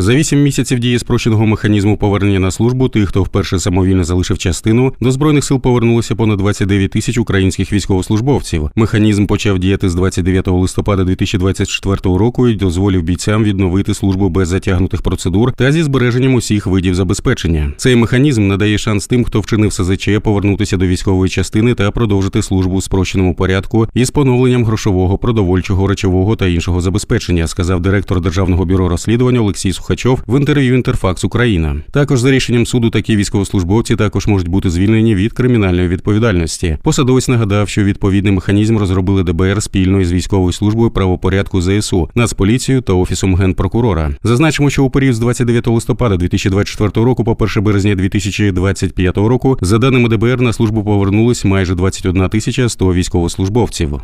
За вісім місяців дії спрощеного механізму повернення на службу тих, хто вперше самовільно залишив частину, до збройних сил повернулося понад 29 тисяч українських військовослужбовців. Механізм почав діяти з 29 листопада 2024 року і дозволив бійцям відновити службу без затягнутих процедур та зі збереженням усіх видів забезпечення. Цей механізм надає шанс тим, хто вчинив СЗЧ, повернутися до військової частини та продовжити службу в спрощеному порядку із поновленням грошового, продовольчого, речового та іншого забезпечення, сказав директор державного бюро розслідування Олексій Сухачов в інтерв'ю Інтерфакс Україна. Також за рішенням суду такі військовослужбовці також можуть бути звільнені від кримінальної відповідальності. Посадовець нагадав, що відповідний механізм розробили ДБР спільно із військовою службою правопорядку ЗСУ, Нацполіцією та офісом генпрокурора. Зазначимо, що у період з 29 листопада 2024 року по 1 березня 2025 року, за даними ДБР, на службу повернулись майже 21 тисяча 100 військовослужбовців.